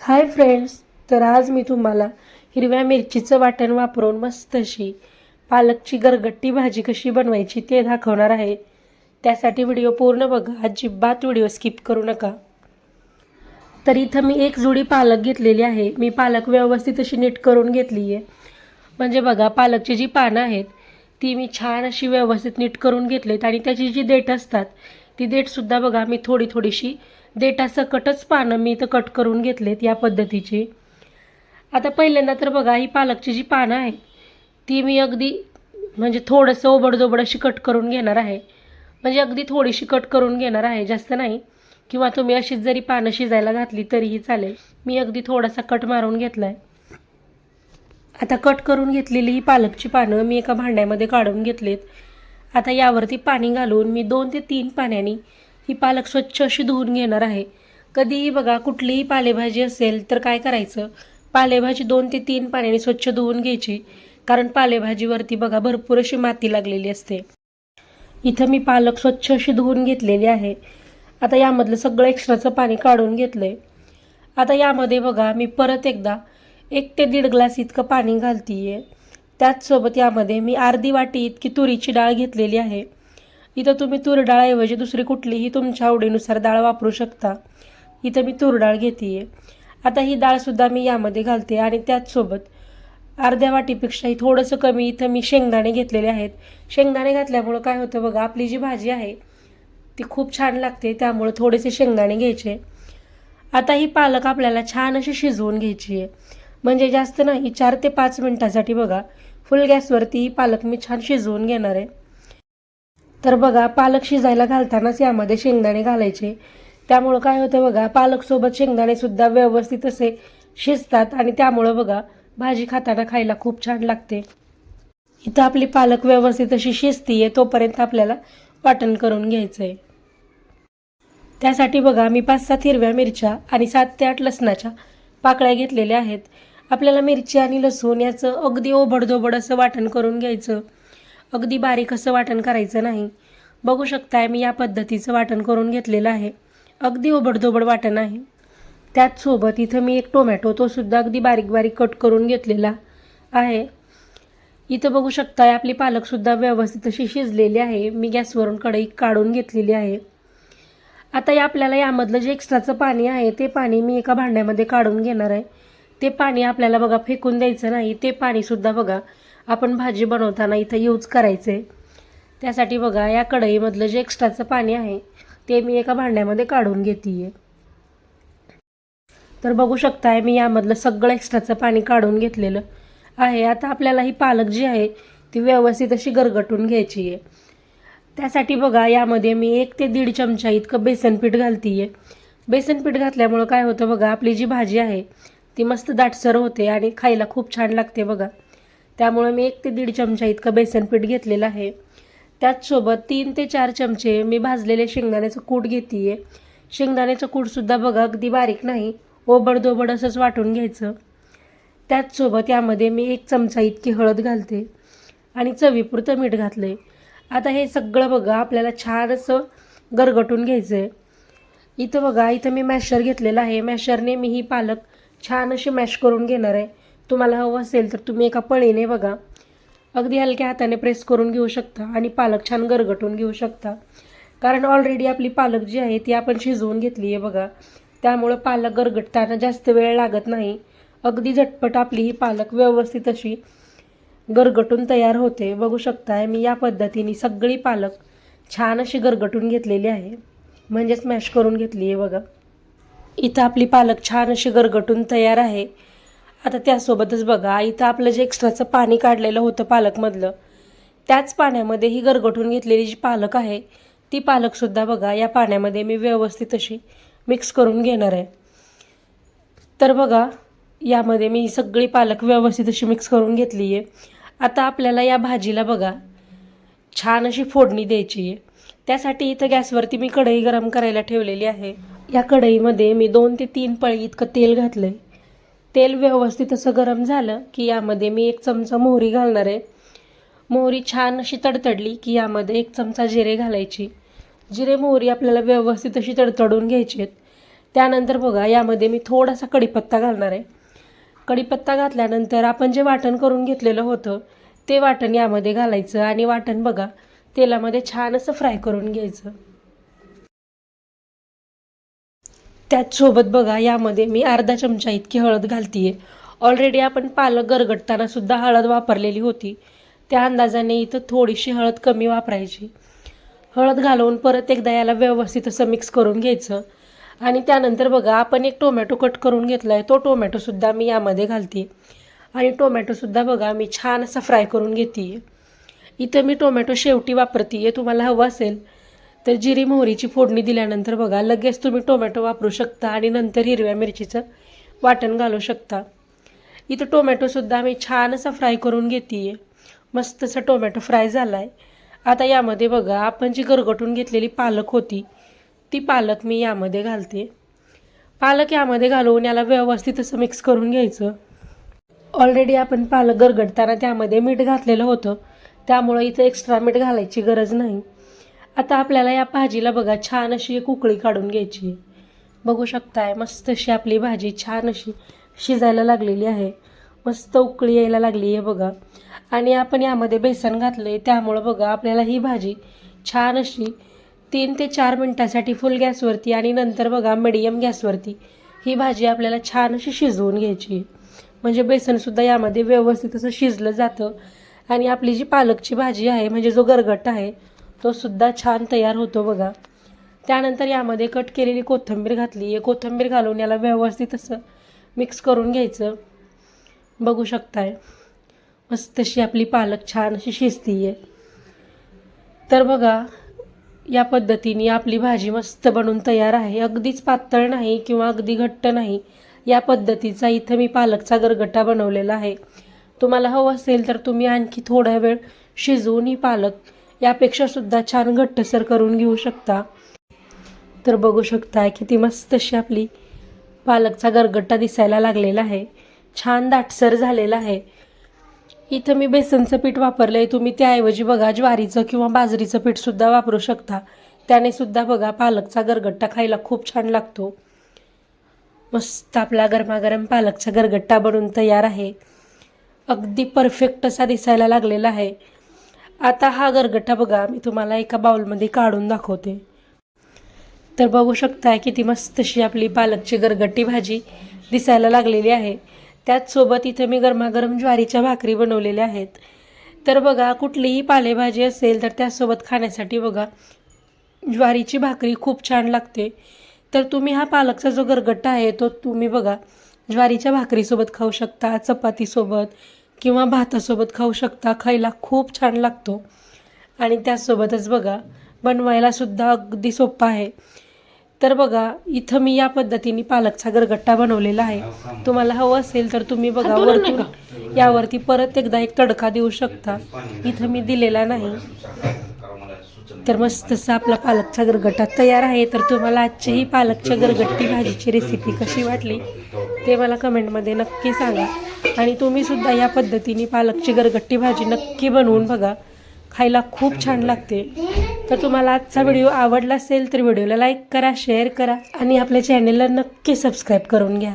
Hi friends तर आज मी तुम्हाला हिरव्या मिरचीचं वाटण वापरून मस्त अशी पालकची गरगट्टी भाजी कशी बनवायची ते दाखवणार आहे. त्यासाठी व्हिडिओ पूर्ण बघा अजिबात व्हिडिओ स्किप करू नका. तर इथं मी एक जुडी पालक घेतलेली आहे. मी पालक व्यवस्थित अशी नीट करून घेतली आहे म्हणजे बघा पालकची जी पानं आहेत ती मी छान अशी व्यवस्थित नीट करून घेतलीत आणि त्याची जी देठ असतात ती देठसुद्धा बघा मी थोडी थोडीशी देठासकटच पानं मी इथं कट करून घेतलेत या पद्धतीची. आता पहिल्यांदा तर बघा ही पालकची जी पानं आहेत ती मी अगदी म्हणजे थोडंसं ओबडजोबड अशी कट करून घेणार आहे. म्हणजे अगदी थोडीशी कट करून घेणार आहे जास्त नाही. किंवा तुम्ही अशीच जरी पानं शिजायला घातली तरीही चालेल. मी अगदी थोडासा कट मारून घेतला आहे आता कट करून घेतलेली ही पालकची पानं मी एका भांड्यामध्ये काढून घेतलीत. आता यावरती पाणी घालून मी दोन ते तीन पाण्याने ही पालक स्वच्छ अशी धुवून घेणार आहे. कधीही बघा कुठलीही पालेभाजी असेल तर काय करायचं? पालेभाजी दोन ते तीन पाण्याने स्वच्छ धुवून घ्यायची कारण पालेभाजीवरती बघा भरपूर अशी माती लागलेली असते. इथं मी पालक स्वच्छ अशी धुवून घेतलेली आहे. आता यामधलं सगळं एक्स्ट्राचं पाणी काढून घेतलं आहे आता यामध्ये बघा मी परत एकदा एक ते दीड ग्लास इतकं पाणी घालती आहे त्याचसोबत यामध्ये मी अर्धी वाटी इतकी तुरीची डाळ घेतलेली आहे. इथं तुम्ही तूर डाळऐवजी दुसरी कुठलीही तुमच्या आवडीनुसार डाळ वापरू शकता. इथं मी तूर डाळ घेते आहे आता ही डाळसुद्धा मी यामध्ये घालते आणि त्याचसोबत अर्ध्या वाटीपेक्षाही थोडंसं कमी इथं मी शेंगदाणे घेतलेले आहेत. शेंगदाणे घातल्यामुळं काय होतं बघा आपली जी भाजी आहे ती खूप छान लागते त्यामुळं थोडेसे शेंगदाणे घ्यायचे. आता ही पालक आपल्याला छान अशी शिजवून घ्यायची आहे म्हणजे जास्त नाही चार ते पाच मिनटासाठी बघा. फुल गॅसवरती ही पालक मी छान शिजवून घेणार आहे. तर बघा पालक शिजायला घालतानाच यामध्ये शेंगदाणे घालायचे. त्यामुळं काय होतं बघा पालकसोबत शेंगदाणेसुद्धा व्यवस्थित असे शिजतात आणि त्यामुळं बघा भाजी खाताना खायला खूप छान लागते. इथं आपली पालक व्यवस्थित अशी शिजती आहे तोपर्यंत आपल्याला वाटण करून घ्यायचं आहे त्यासाठी बघा मी पाच सात हिरव्या मिरच्या आणि सात ते आठ लसणाच्या पाकळ्या घेतलेल्या आहेत. आपल्याला मिरची आणि लसूण याचं अगदी ओबडधोबड असं वाटण करून घ्यायचं. अगदी बारीक असं वाटण करायचं नाही. बघू शकताय मी या पद्धतीचं वाटण करून घेतलेलं आहे. अगदी ओबडधोबड वाटण आहे. त्याचसोबत इथं मी एक टोमॅटो तोसुद्धा अगदी बारीक बारीक कट करून घेतलेला आहे. इथं बघू शकताय आपली पालकसुद्धा व्यवस्थित अशी शिजलेली आहे. मी गॅसवरून कढई काढून घेतलेली आहे. आता या आपल्याला यामधलं जे एक्स्ट्राचं पाणी आहे ते पाणी मी एका भांड्यामध्ये काढून घेणार आहे. ते पाणी आपल्याला बघा फेकून द्यायचं नाही ते पाणीसुद्धा बघा आपण भाजी बनवताना इथं यूज करायचं आहे त्यासाठी बघा या कढईमधलं जे एक्स्ट्राचं पाणी आहे ते मी एका भांड्यामध्ये काढून घेते आहे तर बघू शकताय मी यामधलं सगळं एक्स्ट्राचं पाणी काढून घेतलेलं आहे. आता आपल्याला ही पालक जी आहे ती व्यवस्थित अशी गरगटून घ्यायची आहे त्यासाठी बघा यामध्ये मी एक ते दीड चमचा इतकं बेसनपीठ घालते आहे बेसनपीठ घातल्यामुळं काय होतं बघा आपली जी भाजी आहे ती मस्त दाटसर होते आणि खायला खूप छान लागते बघा. त्यामुळं मी एक ते दीड चमचा इतकं बेसन पीठ घेतलेलं आहे. त्याचसोबत तीन ते चार चमचे मी भाजलेले शेंगदाण्याचं कूट घेते आहे शेंगदाण्याचं कूटसुद्धा बघा अगदी बारीक नाही ओबडदोबड असंच वाटून घ्यायचं. त्याचसोबत यामध्ये मी एक चमचा इतकी हळद घालते आणि चवीपुरतं मीठ घातलं आहे आता हे सगळं बघा आपल्याला छान असं गरगटून घ्यायचं आहे इथं बघा इथं मी मॅशर घेतलेलं आहे. मॅशरने मी ही पालक छान अशी मॅश करून घेणार आहे. तुम्हाला हवं असेल तर तुम्ही एका पळीने बघा. अगदी हलक्या हाताने प्रेस करून घेऊ शकता आणि पालक छान गरगटून घेऊ शकता. कारण ऑलरेडी आपली पालक जी आहे ती आपण शिजवून घेतली आहे बघा. त्यामुळं पालक गरगटताना जास्त वेळ लागत नाही. अगदी झटपट आपली ही पालक व्यवस्थित अशी गरगटून तयार होते. बघू शकताय मी या पद्धतीने सगळी पालक छान अशी गरगटून घेतलेली आहे. म्हणजेच मॅश करून घेतली आहे बघा. इथं आपली पालक छान अशी गरगटून तयार आहे. आता त्यासोबतच बघा इथं आपलं जे एक्स्ट्राचं पाणी काढलेलं होतं पालकमधलं त्याच पाण्यामध्ये ही गरगटून घेतलेली जी पालक आहे ती पालकसुद्धा बघा या पाण्यामध्ये मी व्यवस्थित अशी मिक्स करून घेणार आहे. तर बघा यामध्ये मी सगळी पालक व्यवस्थित अशी मिक्स करून घेतली आहे. आता आपल्याला या भाजीला बघा छान अशी फोडणी द्यायची आहे. त्यासाठी इथं गॅसवरती मी कढई गरम करायला ठेवलेली आहे. या कढईमध्ये मी दोन ते तीन पळी इतकं तेल घातलं आहे तेल व्यवस्थित असं गरम झालं की यामध्ये मी एक चमचा मोहरी घालणार आहे. मोहरी छान अशी तडतडली की यामध्ये एक चमचा जिरे घालायची. जिरे मोहरी आपल्याला व्यवस्थित अशी तडतडून घ्यायची आहेत. त्यानंतर बघा यामध्ये मी थोडासा कढीपत्ता घालणार आहे. कढीपत्ता घातल्यानंतर आपण जे वाटण करून घेतलेलं होतं ते वाटण यामध्ये घालायचं आणि वाटण बघा तेलामध्ये छान असं फ्राय करून घ्यायचं. त्याचसोबत बघा यामध्ये मी अर्धा चमचा इतकी हळद घालतीये. ऑलरेडी आपण पालक गरगटताना सुद्धा हळद वापरलेली होती. त्या अंदाजाने इथं थोडीशी हळद कमी वापरायची. हळद घालवून परत एकदा याला व्यवस्थित असं मिक्स करून घ्यायचं. आणि त्यानंतर बघा आपण एक टोमॅटो कट करून घेतला आहे तो टोमॅटोसुद्धा मी यामध्ये घालते आणि टोमॅटोसुद्धा बघा मी छान असा फ्राय करून घेते इथं मी टोमॅटो शेवटी वापरते आहे तुम्हाला हवं असेल तर जिरी मोहरीची फोडणी दिल्यानंतर बघा लगेच तुम्ही टोमॅटो वापरू शकता आणि नंतर हिरव्या मिरचीचं वाटण घालू शकता. इथं टोमॅटोसुद्धा आम्ही छान असा फ्राय करून घेते आहे मस्त असा टोमॅटो फ्राय झाला आहे आता यामध्ये बघा आपण जी गरगटून घेतलेली पालक होती ती पालक मी यामध्ये घालते. पालक यामध्ये घालून याला व्यवस्थित असं मिक्स करून घ्यायचं. ऑलरेडी आपण पालक गरगडताना त्यामध्ये मीठ घातलेलं होतं. त्यामुळं इथं एक्स्ट्रा मीठ घालायची गरज नाही. आता आपल्याला या भाजीला बघा छान अशी एक उकळी काढून घ्यायची. आहे बघू शकताय मस्त अशी आपली भाजी छान अशी शिजायला लागलेली आहे. मस्त उकळी यायला लागली आहे बघा. आणि आपण यामध्ये बेसन घातलं आहे त्यामुळं बघा आपल्याला ही भाजी छान अशी तीन ते चार मिनटासाठी फुल गॅसवरती आणि नंतर बघा मिडियम गॅसवरती ही भाजी आपल्याला छान अशी शिजवून घ्यायची. आहे म्हणजे बेसनसुद्धा यामध्ये व्यवस्थित असं शिजलं जातं. आणि आपली जी पालकची भाजी आहे म्हणजे जो गरगट आहे तो सुद्धा छान तयार होतो बघा. त्यानंतर यामध्ये कट केलेली कोथिंबीर घातली. आहे कोथिंबीर घालून याला व्यवस्थित असं मिक्स करून घ्यायचं. बघू शकताय. मस्त तशी आपली पालक छान अशी शिजती आहे तर बघा या पद्धतीने आपली भाजी मस्त बनून तयार आहे. अगदीच पातळ नाही किंवा अगदी घट्ट नाही. या पद्धतीचा इथं मी पालकचा गरगटा बनवलेला आहे. तुम्हाला हवं असेल तर तुम्ही आणखी थोडा वेळ शिजवून ही पालक यापेक्षा सुद्धा छान घट्टसर करून घेऊ शकता. तर बघू शकता किती मस्त अशी आपली पालकचा गरगट्टा दिसायला लागलेला आहे. छान दाटसर झालेला आहे. इथं मी बेसनचं पीठ वापरलं आहे तुम्ही त्याऐवजी बघा ज्वारीचं किंवा बाजरीचं पीठसुद्धा वापरू शकता. त्याने सुद्धा बघा पालकचा गरगट्टा खायला खूप छान लागतो. मस्त आपला गरमागरम पालकचा गरगट्टा बनून तयार आहे. अगदी परफेक्ट असा दिसायला लागलेला आहे. आता हा गरगट्टा बघा मी तुम्हाला एका बाउलमध्ये काढून दाखवते. तर बघू शकताय किती मस्त अशी आपली पालकची गरगट्टी भाजी दिसायला लागलेली आहे. त्याचसोबत इथं मी गरमागरम ज्वारीच्या भाकरी बनवलेल्या आहेत. तर बघा कुठलीही पालेभाजी असेल तर त्यासोबत खाण्यासाठी बघा ज्वारीची भाकरी खूप छान लागते. तर तुम्ही हा पालकचा जो गरगट्टा आहे तो तुम्ही बघा ज्वारीच्या भाकरीसोबत खाऊ शकता चपातीसोबत किंवा भातासोबत खाऊ शकता. खायला खूप छान लागतो. आणि त्याचसोबतच बघा बनवायला सुद्धा अगदी सोपं आहे. तर बघा इथं मी या पद्धतीने पालकचा गरगट्टा बनवलेला आहे. तुम्हाला हवं असेल तर तुम्ही बघा वरतून यावरती परत एकदा एक तडका देऊ शकता. इथं मी दिलेला नाही. तर मस्त असं आपला पालकचा गरगटा तयार आहे. तर तुम्हाला आजची ही पालकच्या गरगट्टी भाजीची रेसिपी कशी वाटली ते मला कमेंटमध्ये नक्की सांगा. आणि तुम्हीसुद्धा या पद्धतीने पालकची गरगट्टी भाजी नक्की बनवून बघा. खायला खूप छान लागते. तर तुम्हाला आजचा व्हिडिओ आवडला असेल तर व्हिडिओला लाईक करा शेअर करा आणि आपल्या चॅनेलला नक्की सबस्क्राईब करून घ्या.